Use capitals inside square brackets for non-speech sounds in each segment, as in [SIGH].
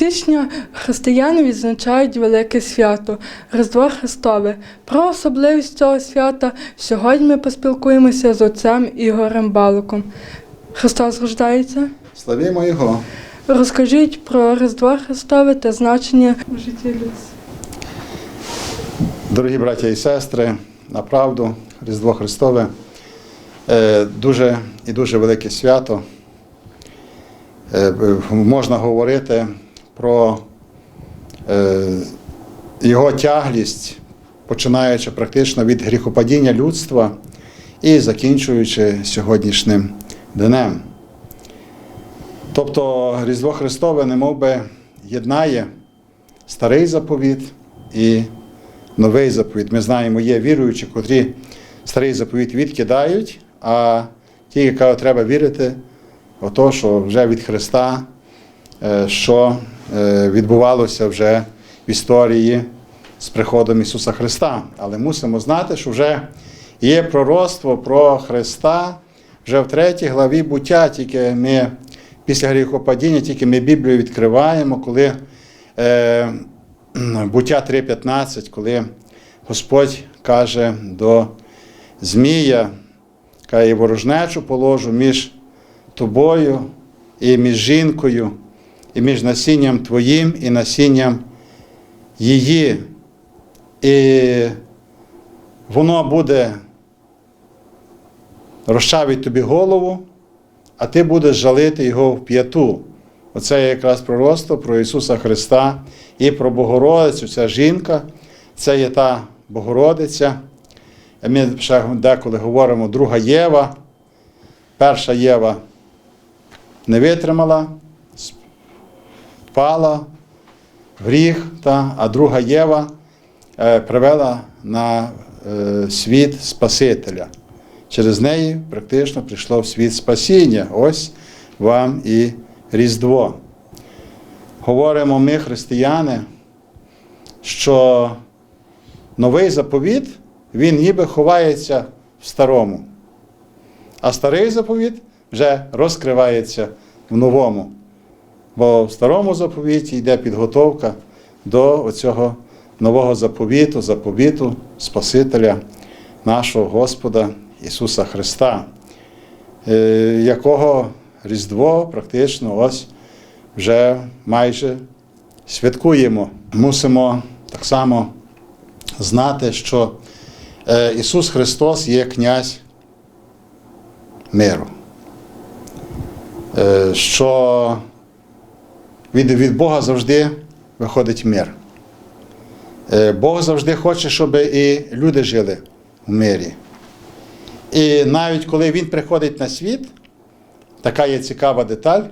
7 січня християни відзначають велике свято Різдво Христове. Про особливість цього свята сьогодні ми поспілкуємося з отцем Ігорем Балуком. Христос рождається. Славімо Його. Розкажіть про Різдво Христове та значення в житті людства. Дорогі браття і сестри, направду, Різдво Христове е, дуже і дуже велике свято. Е, Можна говорити про е, його тяглість, починаючи практично від гріхопадіння людства і закінчуючи сьогоднішнім днем. Тобто Різдво Христове немов би єднає старий заповіт і новий заповіт. Ми знаємо, є віруючі, котрі старий заповіт відкидають, а ті, яка треба вірити те, що вже від Христа, е, що відбувалося вже в історії з приходом Ісуса Христа. Але мусимо знати, що вже є пророцтво про Христа вже в третій главі буття, тільки ми після гріхопадіння, тільки ми Біблію відкриваємо, коли е, [CLEARS THROAT] буття 3.15, коли Господь каже до Змія, каже, ворожнечу положу між тобою і між жінкою, і між насінням твоїм і насінням її. І воно буде розчавить тобі голову, а ти будеш жалити його в п'яту. Оце якраз пророцтво про Ісуса Христа і про Богородицю. Ця жінка, це є та Богородиця. Ми ще деколи говоримо друга Єва. Перша Єва не витримала, впала в гріх, та, а друга Єва е, привела на е, світ Спасителя. Через неї практично прийшло в світ спасіння. Ось вам і Різдво. Говоримо ми, християни, що новий заповіт, він ніби ховається в старому, а старий заповіт вже розкривається в новому. Бо в старому заповіті йде підготовка до цього нового заповіту, заповіту Спасителя нашого Господа Ісуса Христа, е, якого Різдво практично ось вже майже святкуємо. Мусимо так само знати, що е, Ісус Христос є князь миру. Е, Що від, від Бога завжди виходить мир. Е, Бог завжди хоче, щоб і люди жили в мирі. І навіть коли Він приходить на світ, така є цікава деталь,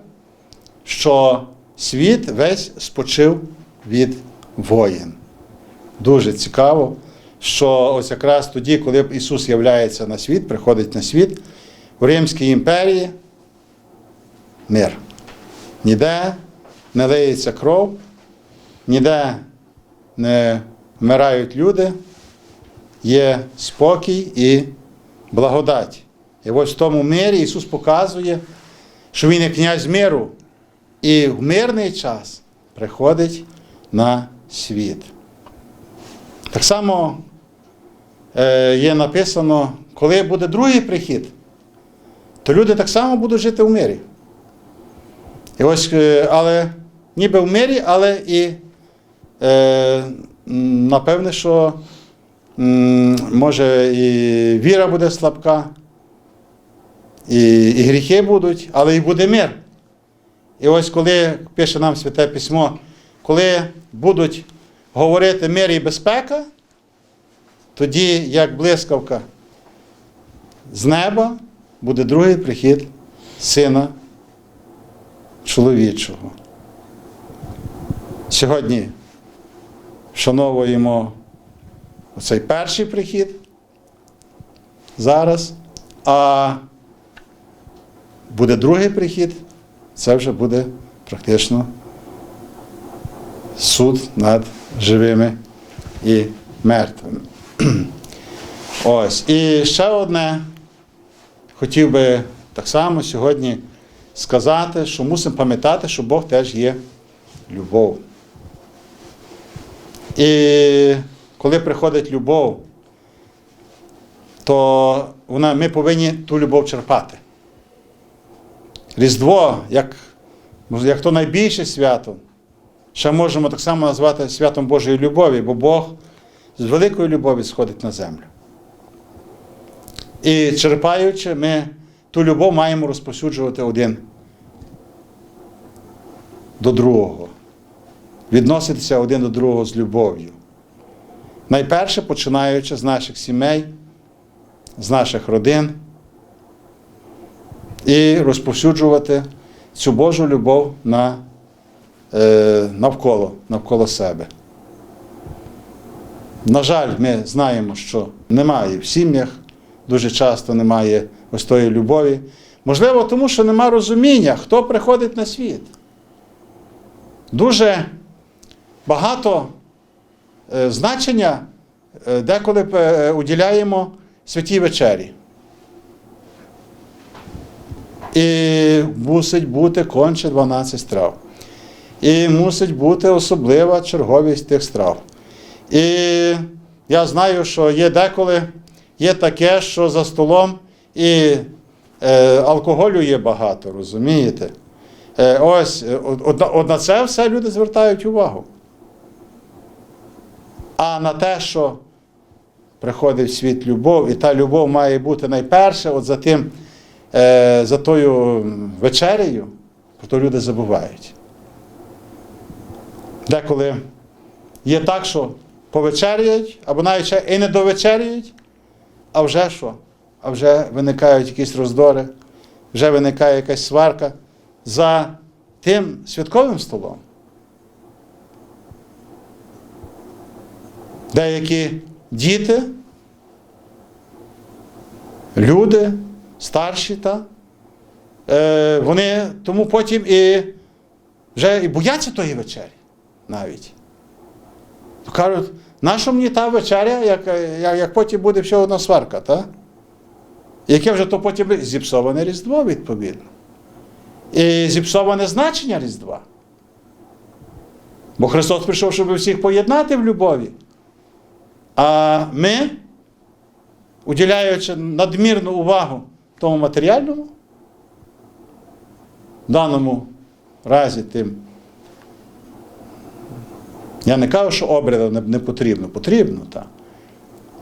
що світ весь спочив від воїн. Дуже цікаво, що ось якраз тоді, коли Ісус являється на світ, приходить на світ, в Римській імперії мир. Ніде не лиється кров, ніде не вмирають люди, є спокій і благодать. І ось в тому мирі Ісус показує, що Він є князь миру, і в мирний час приходить на світ. Так само е, є написано, коли буде другий прихід, то люди так само будуть жити в мирі. І ось, е, але ніби в мирі, але і е, напевне, що може і віра буде слабка, і, і гріхи будуть, але і буде мир. І ось коли пише нам Святе Письмо, коли будуть говорити мир і безпека, тоді, як блискавка з неба, буде другий прихід Сина чоловічого. Сьогодні вшановуємо оцей перший прихід зараз, а буде другий прихід, це вже буде практично суд над живими і мертвими. [CLEARS THROAT] Ось. І ще одне хотів би так само сьогодні сказати, що мусимо пам'ятати, що Бог теж є любов. І коли приходить любов, то вона, ми повинні ту любов черпати. Різдво, як, як то найбільше свято, ще можемо так само назвати святом Божої любові, бо Бог з великої любові сходить на землю. І черпаючи, ми ту любов маємо розповсюджувати один до другого, відноситися один до другого з любов'ю. Найперше починаючи з наших сімей, з наших родин і розповсюджувати цю Божу любов на, е, навколо, навколо себе. На жаль, ми знаємо, що немає в сім'ях, дуже часто немає ось тої любові. Можливо, тому що нема розуміння, хто приходить на світ. Дуже багато е, значення е, деколи е, уділяємо святій вечері. І мусить бути конче 12 страв. І мусить бути особлива черговість тих страв. І я знаю, що є деколи є таке, що за столом і е, алкоголю є багато, розумієте? Е, ось, от, от, от на це все люди звертають увагу. А на те, що приходить в світ любов, і та любов має бути найперше, от за тим, е, за тою вечерею, про то люди забувають. Деколи є так, що повечеряють, або навіть і не довечеряють, а вже що? А вже виникають якісь роздори, вже виникає якась сварка за тим святковим столом. Деякі діти, люди, старші, та, е, вони тому потім і вже і бояться тої вечері навіть. Кажуть, нащо мені та вечеря, як, як, як потім буде ще одна сварка, та? яке вже то потім зіпсоване Різдво, відповідно. І зіпсоване значення Різдва. Бо Христос прийшов, щоб всіх поєднати в любові. А ми, уділяючи надмірну увагу тому матеріальному, в даному разі тим. Я не кажу, що обрядом не, не потрібно, потрібно, так.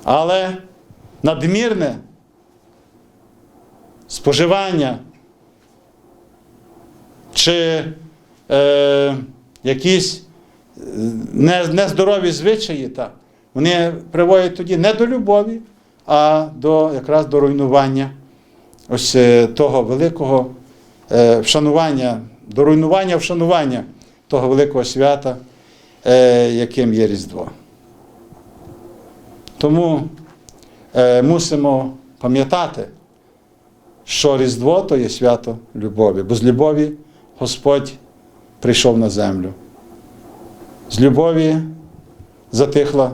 Але надмірне споживання чи е, якісь е, нездорові звичаї, так, вони приводять тоді не до любові, а до якраз до руйнування ось е, того великого е, вшанування, до руйнування вшанування того великого свята, е, яким є Різдво. Тому мусимо пам'ятати, що Різдво то є свято любові, бо з любові Господь прийшов на землю. З любові затихла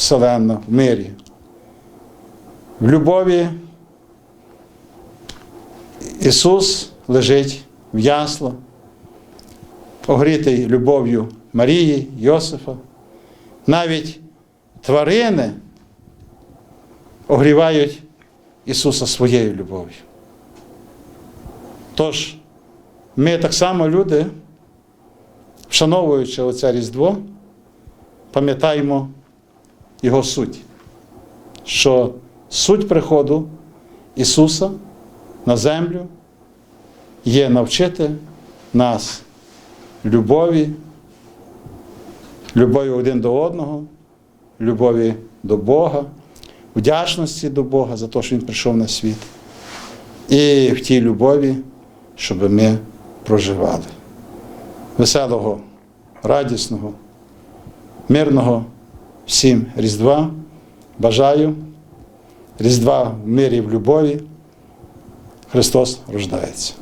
вселенна в мирі. В любові Ісус лежить в ясло, огрітий любов'ю Марії, Йосифа. Навіть тварини огрівають Ісуса своєю любов'ю. Тож, ми так само люди, вшановуючи оце Різдво, пам'ятаємо Його суть, що суть приходу Ісуса на землю є навчити нас любові, любові один до одного, любові до Бога, вдячності до Бога за те, що Він прийшов на світ. І в тій любові, щоб ми проживали. Веселого, радісного, мирного всім Різдва. Бажаю. Різдва в мирі і в любові. Христос рождається.